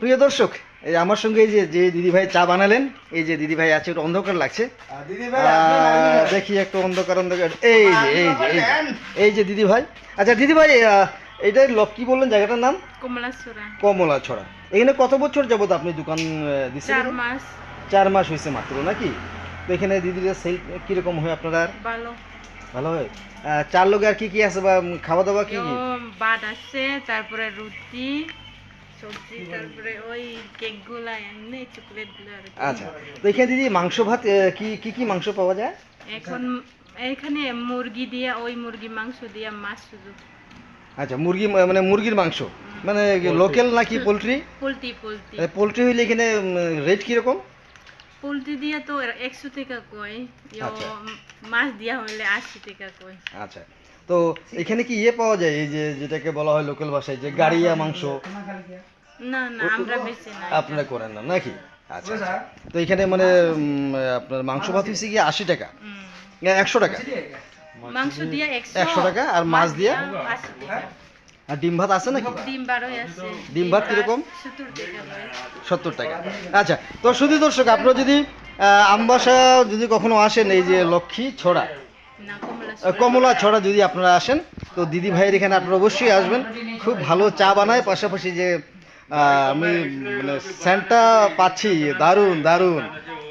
প্রিয় দর্শক এই আমার সঙ্গে এই যে যে দিদি ভাই চা বানালেন এই যে দিদি ভাই আছে একটু অন্ধকার লাগছে। দেখি একটু অন্ধকার অন্ধকার। এই যে এই যে এই যে, এই যে দিদি ভাই। আচ্ছা দিদি ভাই আহ, এইটাই লক কি বললেন জায়গাটার নাম? কমলাসুরা কমলা ছড়া এখানে কত বছর যাবত আপনি দোকান দিচ্ছেন? চার মাস। চার মাস হয়েছে মাত্র নাকি? তো এখানে দিদিরা সেল কীরকম হয় আপনার আর ভালো। ভালো হয়? চার লোক আর কি কি আছে বা খাওয়া দাওয়া কি কি? ভাত আছে তারপরে রুটি সবজি তারপরে ওই কেক এমনি চকলেট আর কি। আচ্ছা তো এখানে দিদি মাংস ভাত আহ, কি কি কি মাংস পাওয়া যায়? এখন এখানে মুরগি দিয়ে ওই মুরগি মাংস দিয়ে মাছ শুধু। আচ্ছা মুরগি ম- মানে মুরগির মাংস? মানে লোকাল নাকি পোলট্রি? Poultry poultry. পোলট্রি হইলে এখানে রেট কীরকম? পোলট্রি দিয়ে তো একশো টাকা কয় ইয়ো, আচ্ছা। মাছ দিয়া হইলে আশি টাকা কয়। আচ্ছা। তো এখানে কি ইয়ে পাওয়া যায়? এই যে যেটাকে বলা হয় লোকাল ভাষায় যে গাড়িয়া মাংস? না না আমরা বেশি না আপনারা করেন না নাকি? আচ্ছা আচ্ছা। তো এখানে মানে আপনার মাংস ভাত হচ্ছে কি আশি টাকা? একশো টাকা। মাংস দিয়ে একশো একশো টাকা আর মাছ দিয়ে আশি টাকা। আর ডিম ভাত আছে নাকি? ডিম বারোই আছে। ডিম ভাত কীরকম? সত্তর টাকা আচ্ছা তো শুধু দর্শক আপনারা যদি আমবাসা যদি কখনো আসেন এই যে লক্ষ্মী ছড়া কমলা ছড়া যদি আপনারা আসেন তো দিদি ভাইয়ের এখানে আপনারা অবশ্যই আসবেন। খুব ভালো চা বানায় পাশাপাশি যে আমি মানে স্যান্টটা পাচ্ছি দারুণ দারুণ।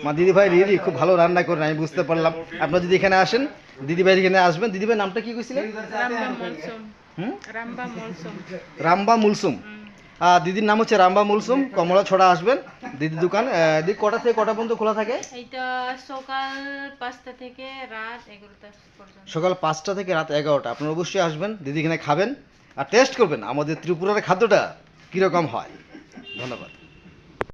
মা দিদি ভাই রিলি খুব ভালো রান্না করেন আমি বুঝতে পারলাম। আপনারা যদি এখানে আসেন দিদি ভাইয়ের এখানে আসবেন। দিদি ভাইয়ের নামটা কি কইছিলেন? হুম? রাম্বা মুলসুম। আর দিদির নাম হচ্ছে রাম্বা মুলসুম। কমলা ছড়া আসবেন দিদির দোকান। দিদি কটা থেকে কটা পর্যন্ত খোলা থাকে? সকাল পাঁচটা থেকে রাত এগারোটা পর্যন্ত। সকাল পাঁচটা থেকে রাত এগারোটা। আপনারা অবশ্যই আসবেন দিদি এখানে খাবেন আর টেস্ট করবেন আমাদের ত্রিপুরার খাদ্যটা কীরকম হয়। ধন্যবাদ।